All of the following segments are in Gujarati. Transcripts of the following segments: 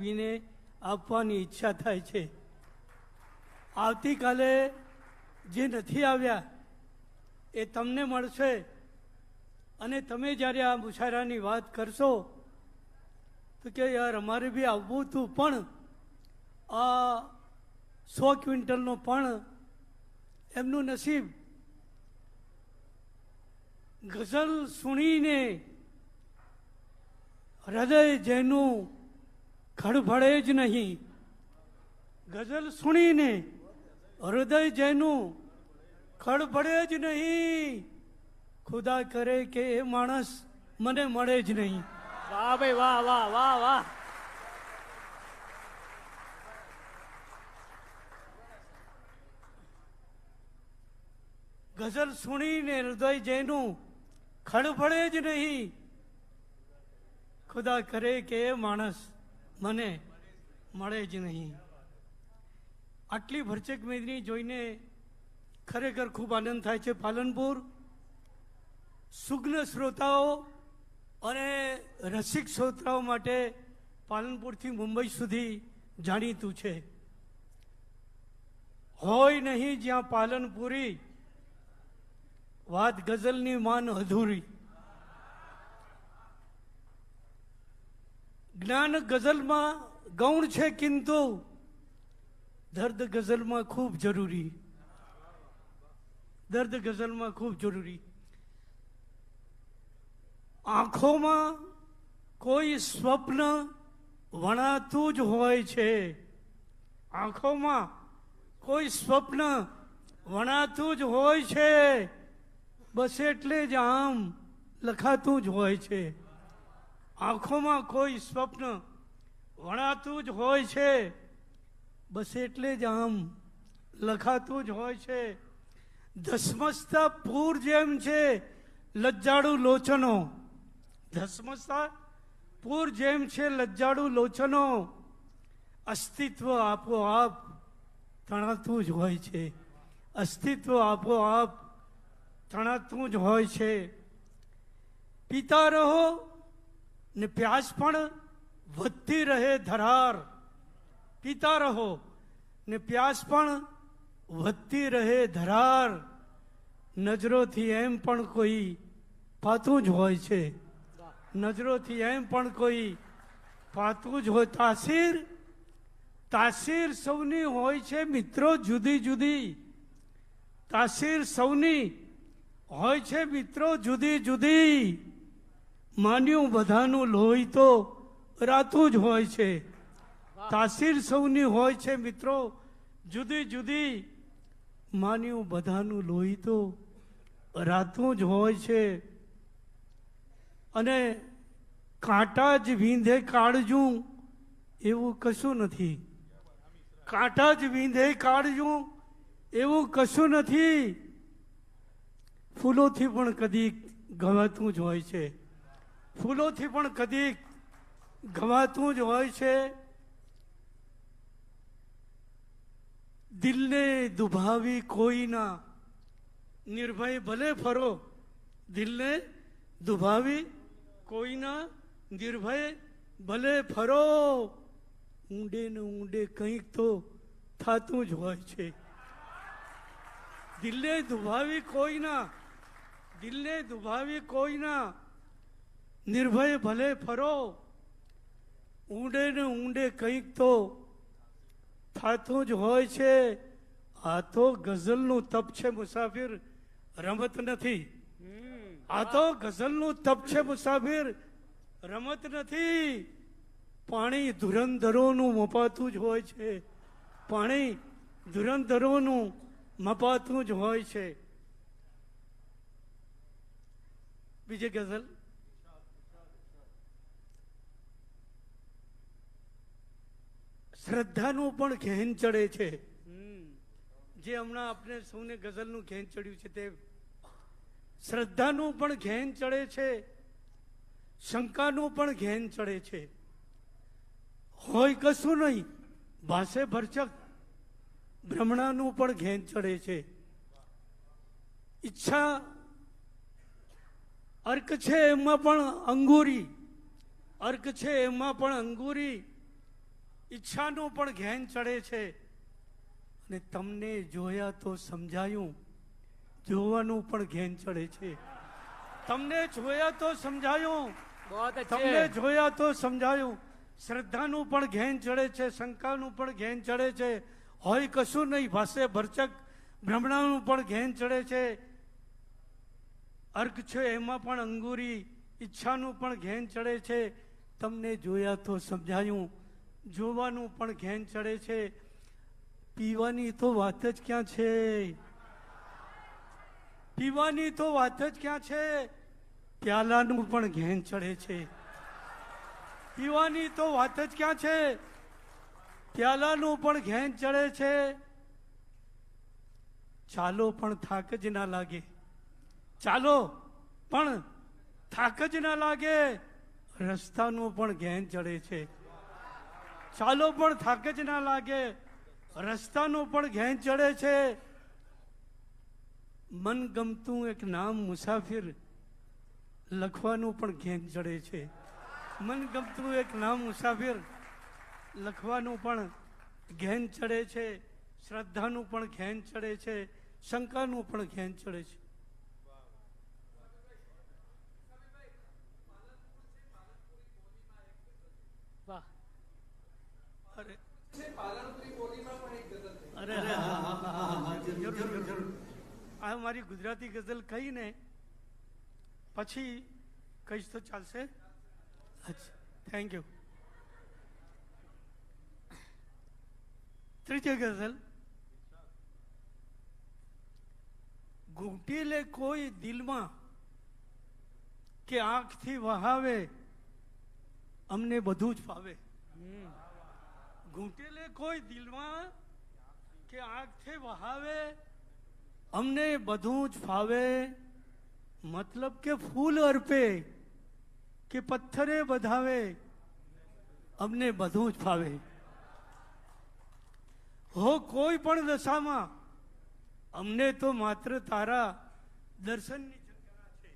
વિને આપવાની ઈચ્છા થાય છે. આવતીકાલે જે નથી આવ્યા, એ તમને મળશે. અને તમે જ્યારે આ મુશાયરાની વાત કરશો, તો કે યાર, અમારે બી આવવું હતું, પણ આ સો ક્વિન્ટલનો પણ એમનું નસીબ. ગઝલ સુણીને હૃદય જેનું ખડભડે જ નહીં. ગઝલ સુણીને હૃદય જેનું ખડભડે જ નહીં. ખુદા કરે કે એ માણસ મને મળે જ નહીં. વાહ ભાઈ વાહ વાહ વાહ વાહ. ગઝલ સુણીને હૃદય જેનું ખડભડે જ નહીં. ખુદા કરે કે એ માણસ મને મળે જ નહીં. આટલી ભરચક મેદની જોઈને ખરેખર ખૂબ આનંદ થાય છે પાલનપુર. સુગ્ન શ્રોતાઓ અને રસિક શ્રોતાઓ માટે પાલનપુરથી મુંબઈ સુધી જાણીતું છે. હોય નહીં જ્યાં પાલનપુરી, વાત ગઝલની માન અધૂરી. જ્ઞાન ગઝલમાં ગૌણ છે કિંતુ. દર્દ ગઝલમાં ખૂબ જરૂરી. દર્દ ગઝલમાં ખૂબ જરૂરી. આંખોમાં કોઈ સ્વપ્ન વણાતું જ હોય છે. આંખોમાં કોઈ સ્વપ્ન વણાતું જ હોય છે. બસ એટલે જ આમ લખાતું જ હોય છે. આંખોમાં કોઈ સ્વપ્ન વણાતું જ હોય છે, બસ એટલે જ આમ લખાતું જ હોય છે. ધસમસતા પૂર જેમ છે, લજ્જાળુ લોચનો. ધસમસતા પૂર જેમ છે, લજ્જાળુ લોચનો. અસ્તિત્વ આપોઆપ તણાતું જ હોય છે. અસ્તિત્વ આપોઆપ તણાતું જ હોય છે. પીતા રહો ને પ્યાસ પણ વધતી રહે ધરાર. પીતા રહો. ને પ્યાસ પણ વધતી રહે ધરાર. નજરોથી એમ પણ કોઈ પાતું જ હોય છે. નજરોથી એમ પણ કોઈ પાતું જ હોય. તાસીર તાસીર સૌની હોય છે મિત્રો જુદી જુદી. તાસીર સૌની હોય છે મિત્રો જુદી જુદી. માન્યું બધાનું લોહી તો રાતું જ હોય છે. તાસીર સૌની હોય છે મિત્રો. જુદી જુદી માન્યું બધાનું લોહી તો રાતું જ હોય છે. અને કાંટા જ વીંધે કાળજું એવું કશું નથી. કાંટા જ વીંધે કાળજું એવું કશું નથી. ફૂલોથી પણ કદી ગવાતું જ હોય છે. ફૂલોથી પણ કદી ગવાતું જ હોય છે. દિલને દુભાવી કોઈના નિર્ભય ભલે ફરો, દિલને દુભાવી કોઈના નિર્ભય ભલે ફરો. ઊંડે ને ઊંડે કંઈક તો થતું જ હોય છે. દિલને દુભાવી કોઈના, દિલને દુભાવી કોઈના નિર્ભય ભલે ફરો ઊંડે ને ઊંડે કંઈક તો થતું જ હોય છે. આ તો ગઝલનું તપ છે મુસાફિર રમત નથી. આ તો ગઝલનું તપ છે મુસાફિર રમત નથી. પાણી ધુરંધરોનું મપાતું જ હોય છે. પાણી ધુરંધરોનું મપાતું જ હોય છે. બીજી ગઝલ? શ્રદ્ધાનું પણ ઘેન ચડે છે. જે હમણાં આપણે સૌને ગઝલનું ઘેન ચડ્યું છે તે શ્રદ્ધાનું પણ ઘેન ચડે છે. શંકાનું પણ ઘેન ચડે છે. હોય કશું નહીં ભાષે ભરચક ભ્રમણાનું પણ ઘેન ચડે છે. ઈચ્છા અર્ક છે એમાં પણ અંગુરી અર્ક છે એમાં પણ અંગૂરી. ઈચ્છાનું પણ ઘેન ચડે છે. અને તમને જોયા તો સમજાયું જોવાનું પણ ઘેન ચડે છે. તમને જોયા તો સમજાયું તમને જોયા તો સમજાયું શ્રદ્ધાનું પણ ઘેન ચડે છે શંકાનું પણ ઘેન ચડે છે. હોય કશું નહીં ભાષે ભરચક ભ્રમણાનું પણ ઘેન ચડે છે. અર્ક છે એમાં પણ અંગુરી ઈચ્છાનું પણ ઘેન ચડે છે. તમને જોયા તો સમજાયું જોવાનું પણ ઘેન ચડે છે. પીવાની તો વાત જ ક્યાં છે? પીવાની તો વાત જ ક્યાં છે? પ્યાલાનું પણ ઘેન ચડે છે. પીવાની તો વાત જ ક્યાં છે? પ્યાલાનું પણ ઘેન ચડે છે. ચાલો પણ થાક જ ના લાગે. ચાલો પણ થાક જ ના લાગે. રસ્તાનું પણ ઘેન ચડે છે. ચાલો પણ થાક જ ના લાગે. રસ્તાનું પણ ઘેન ચડે છે. મન ગમતું એક નામ મુસાફિર લખવાનું પણ ઘેન ચડે છે. મન ગમતું એક નામ મુસાફિર લખવાનું પણ ઘેન ચડે છે. શ્રદ્ધાનું પણ ઘેન ચડે છે. શંકાનું પણ ઘેન ચડે છે વાહ અરે અરે અરે હા, હા, હા, હા, જરૂર, જરૂર, જરૂર. આ મારી ગુજરાતી ગઝલ કહીને પછી કહીશ તો ચાલશે? અચ્છા. થેન્ક યુ ત્રીજી ગઝલ. ઘૂંટી લે કોઈ દિલમાં કે આંખથી વહાવે અમને બધું જ ફાવે. હમ. ઘૂંટેલે કોઈ દિલમાં કે આંખથી વહાવે અમને બધું જ ફાવે. મતલબ કે ફૂલ અર્પે કે પથ્થરે બધાવે. અમને બધું જ ફાવે. હો, કોઈ પણ દશામાં અમને તો માત્ર તારા દર્શનની છે.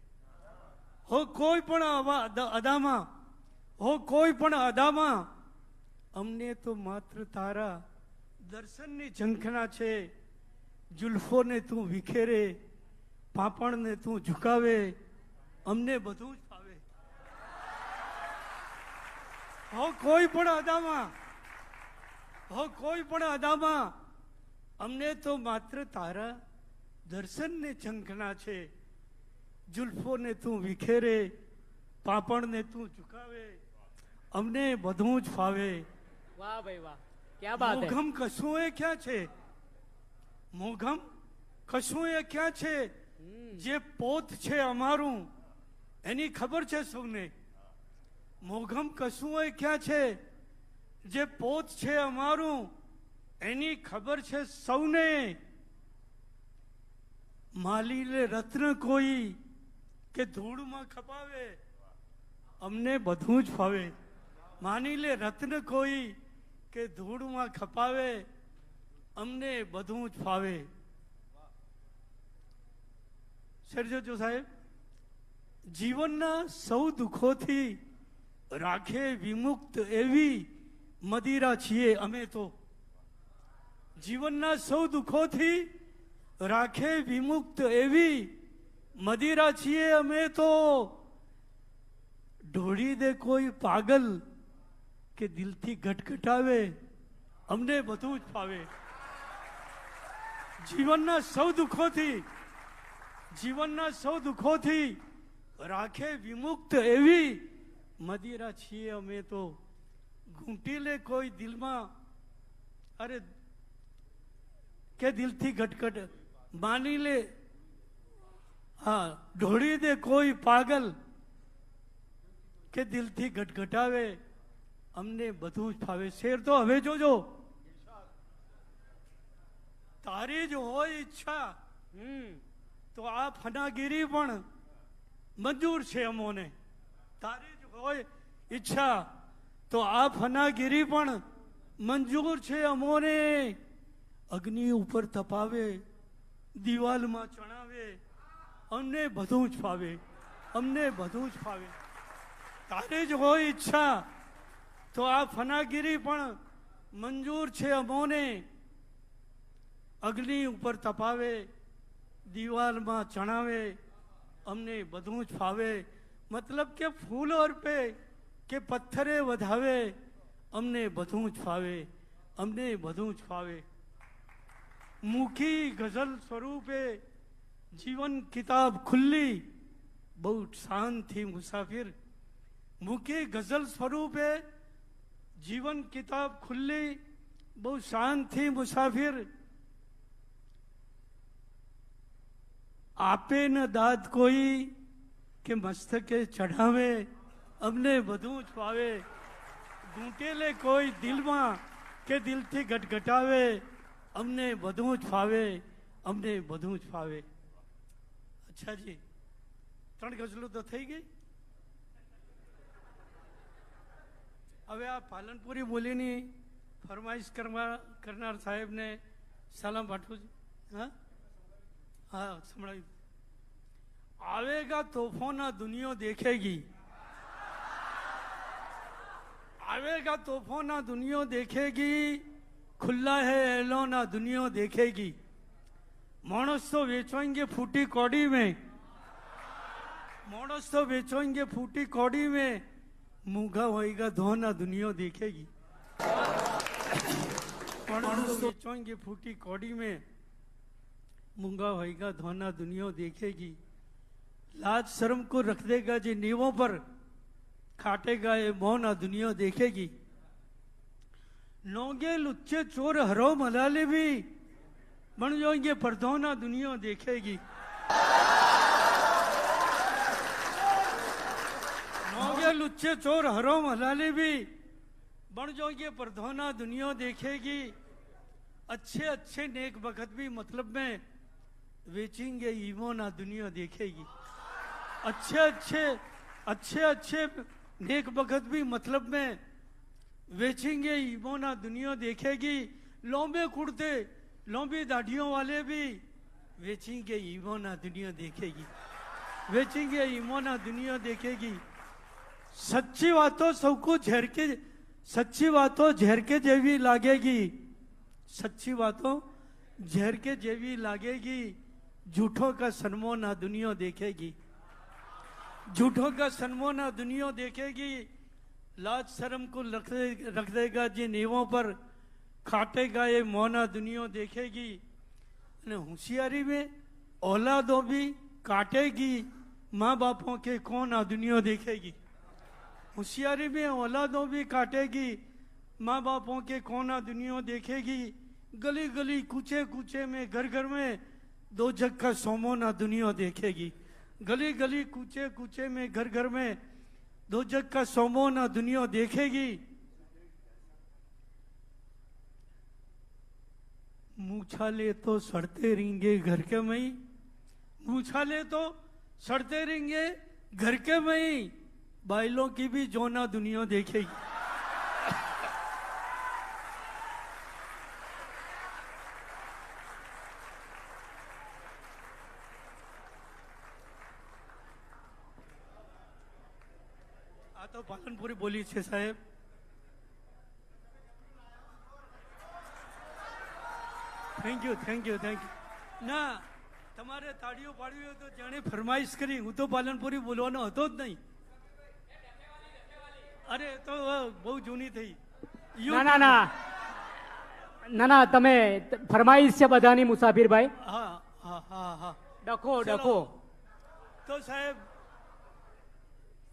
હો, કોઈ પણ અદામાં, હો, કોઈ પણ અદામાં અમને તો માત્ર તારા દર્શનની ઝંખના છે. જુલ્ફોને તું વિખેરે પાપણને તું ઝુકાવે અમને બધું જ ફાવે. હો કોઈ પણ અદામાં હો કોઈ પણ અદામાં અમને તો માત્ર તારા દર્શનને ઝંખના છે. જુલ્ફોને તું વિખેરે પાપણને તું ઝુકાવે અમને બધું જ ફાવે. વાહ ભાઈ વાહ ક્યાં બાત કશું એ ક્યાં છે? મોઘમ? કશું એ ક્યાં છે? જે પોત છે અમારું. એની ખબર છે સૌને? મોઘમ કશું એ ક્યાં છે? જે પોત છે અમારું. એની ખબર છે સૌને. માલીને રત્ન કોઈ કે ધૂળમાં ખપાવે? અમને બધું જ ફાવે. માની લે રત્ન કોઈ કે ધૂળમાં ખપાવે? અમને બધું જ ફાવે. સર્જોજો સાહેબ, જીવનના સૌ દુઃખોથી રાખે વિમુક્ત એવી મદિરા છીએ અમે તો. જીવનના સૌ દુઃખોથી રાખે વિમુક્ત એવી મદિરા છીએ અમે તો. ઢોળી દે કોઈ પાગલ કે દિલથી ઘટઘટાવે અમને બધું જ ફાવે. જીવનના સૌ દુઃખોથી, જીવનના સૌ દુઃખોથી રાખે વિમુક્ત એવી મદિરા છીએ અમે તો. ઘૂંટી લે કોઈ દિલમાં, અરે, કે દિલથી ગટગટ માની લે હા, ઢોળી દે કોઈ પાગલ, કે દિલથી ગટગટાવે અમને બધું જ ફાવે. શેર તો હવે જોજો. તારી જ હોય ઈચ્છા તો આ ફનાગીરી પણ મંજૂર છે અમોને. તારી જ હોય ઈચ્છા તો આ ફનાગીરી પણ મંજૂર છે અમોને. અગ્નિ ઉપર તપાવે દિવાલમાં ચણાવે અમને બધું જ ફાવે અમને બધું જ ફાવે. તારે જ હોય ઈચ્છા તો આ ફનાગીરી પણ મંજૂર છે અમોને. અગ્નિ ઉપર તપાવે, દિવાલમાં ચણાવે, અમને બધું જ ફાવે. મતલબ કે ફૂલ અર્પે, કે પથ્થરે વધાવે, અમને બધું જ ફાવે. અમને બધું જ ફાવે. મુખી ગઝલ સ્વરૂપે જીવન કિતાબ ખુલ્લી, બહુ શાંતિ મુસાફિર. મુખી ગઝલ સ્વરૂપે જીવન કિતાબ ખુલ્લી, બહુ શાંતિ મુસાફિર. આપે ન દાદ કોઈ કે મસ્તકે ચઢાવે, અમને બધું જ ફાવે. ઘૂંટેલે કોઈ દિલમાં કે દિલથી ગટગટાવે, અમને બધું જ ફાવે, અમને બધું જ ફાવે. અચ્છા જી, ત્રણ ગઝલો તો થઈ ગઈ? હવે આ પાલનપુરી બોલીની ફરમાઈશ કરવા કરનાર સાહેબને સલામ પાઠવું છું. હા? હા સંભળાવી આવેગા તોફોના દુનિયો દેખેગી. આવેગા તોફોના દુનિયો દેખેગી, ખુલ્લા હે એલોના દુનિયો દેખેગી. માણસ તો વેચવાંગે ફૂટી કોડી મેં. માણસ તો વેચવાંગે ફૂટી કોડી મેં. મૂંઘા હોઈગા ધોના દુનિયો દેખેગી. માણસ તો વેચવાંગે ફૂટી કોડી મેં. मूँगा होएगा, धोना दुनिया देखेगी। लाज शर्म को रख देगा जी नीवों पर खाटेगा, ये आ दुनिया देखेगी। नोगे लुच्चे चोर हरो मलाले भी बन जाएँगे पर धोना दुनिया देखेगी। नोगे लुच्चे चोर हरो मलाले भी बन जाएँगे परदोना दुनिया देखेगी। अच्छे अच्छे नेक बखत भी मतलब में बेचेंगे ईमोना दुनिया देखेगी। अच्छे अच्छे अच्छे अच्छे नेक बखत भी मतलब में बेचेंगे ईमोना दुनिया देखेगी। लंबे कुर्ते, लंबी दाढ़ियों वाले भी बेचेंगे ईमोना दुनिया देखेगी। बेचेंगे ईमोना दुनिया देखेगी। सच्ची बातों सबको झेर के सच्ची बातों झेर के जेवी लागेगी। सच्ची बातों झेर के जेवी लागेगी। झूठों का सन्मोना दुनिया देखेगी। झूठों का सन्मोना दुनिया देखेगी। लाज शर्म को रख दे, रख देगा जी नीवों पर खाटेगा, ये मोना दुनिया देखेगी। होशियारी में औलादों भी काटेगी। माँ बापों के कौन दुनिया देखेगी। होशियारी में औलादों भी काटेगी। माँ बापों के कौन दुनिया देखेगी। गली गली कूचे कूचे में घर घर में दो जग का सोमोना दुनिया देखेगी। गली गली कूचे कूचे में घर घर में दो जग का सोमोना दुनिया देखेगी। मूछा ले तो सड़ते रहेंगे घर के मई। मूछा ले तो सड़ते रहेंगे घर के मई। बाइलों की भी जोना दुनिया देखेगी। પૂરેપૂરી બોલી છે સાહેબ. Thank you thank you thank you ના તમારે તાળીઓ પાડવી હોય તો જાણે ફરમાઈશ કરી હું તો પાલનપુરી બોલવાનો હતો જ નહીં. અરે તો બહુ જૂની થઈ. ના ના ના. ના ના તમે ફરમાઈશ છે બધાની મુસાફિરભાઈ. હા હા હા હા. ડખો ડખો. તો સાહેબ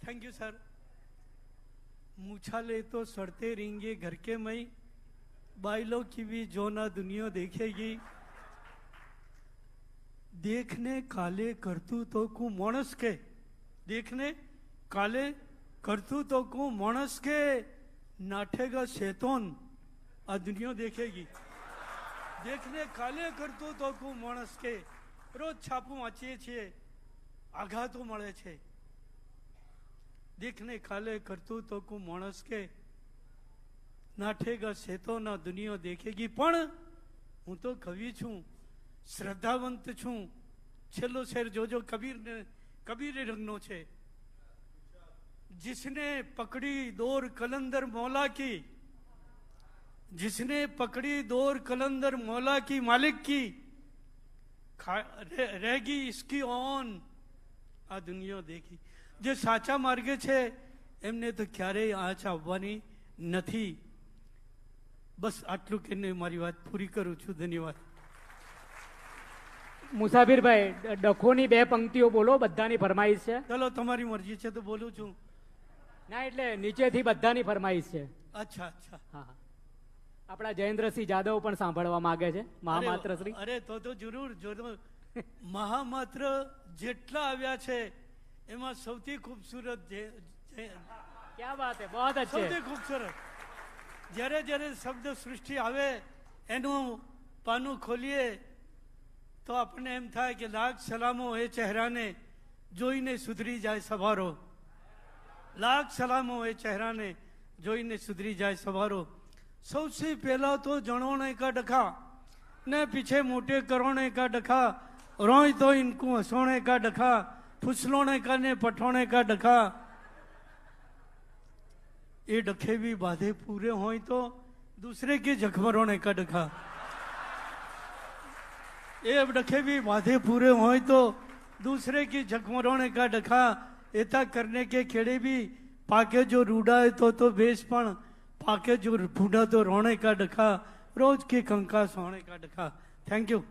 થેન્ક યુ સર मूछा ले तो सड़ते रहेंगे घर के मई बाइलों की भी जो ना दुनिया देखेगी देखने काले करतूतों को मानस के देखने काले करतूतों को मानस के नाठेगा शैतान आ दुनिया देखेगी देखने કાલે કરતો તો કુ માણસ કે રોજ છાપું વાંચીએ છીએ આઘાતો મળે છે દેખને કાલે કરતું તો કુ માણસ કે નાઠેગા શેતો ના દુનિયા દેખેગી પણ હું તો કવિ છું શ્રદ્ધાવંત છું છેલ્લો શેર જોજો કબીર ને કબીર રંગનો છે जिसने पकड़ी दौर कलंदर मौला की जिसने पकड़ी दौर कलंदर मौला की मालिक की खा- रह- रहेगी इसकी ઓન આ દુનિયા દેખી જે સાચા માર્ગે છે એમને તો ક્યારેય આંચ આવવાની નથી. બસ આટલું કહીને મારી વાત પૂરી કરું છું. ધન્યવાદ. મુસાફિરભાઈ ડખોની બે પંક્તિઓ બોલો બધાની ફરમાઈશ છે? ચલો તમારી મરજી છે તો બોલું છું. ના એટલે નીચેથી બધાની ફરમાઈશ છે. અચ્છા અચ્છા. હા આપણા જયેન્દ્રસિંહ જાદવ પણ સાંભળવા માંગે છે. મહામાત્ર શ્રી અરે તો તો જરૂર જરૂર. મહામાત્ર જેટલા આવ્યા છે એમાં સૌથી ખૂબસૂરત જે ક્યાં વાત હે? બહુત અચ્છે. સૌથી ખૂબસૂરત. જ્યારે જ્યારે શબ્દ સૃષ્ટિ આવે એનું પાનું ખોલીએ તો આપણને એમ થાય કે લાખ સલામો એ ચહેરાને જોઈને સુધરી જાય સવારો. લાખ સલામો એ ચહેરાને જોઈને સુધરી જાય સવારો. સૌથી પહેલા તો જણોણે કા ડખા ને પીછે મોટે કરોણે કા ડખા રોય તો ઇનકું હસોણે કા ડખા फुसलोने का ने पठोने का डखा ये डखे भी बाधे पूरे हो तो दूसरे के जखमर का डखा ये अब डखे भी बाधे पूरे हो तो दूसरे की जखमर का डखा एता करने के खेड़े भी पाके जो रूडा है तो तो बेस पण, पाके जो फूडा तो रोने का डखा रोज के कंका सोने का डखा थैंक यू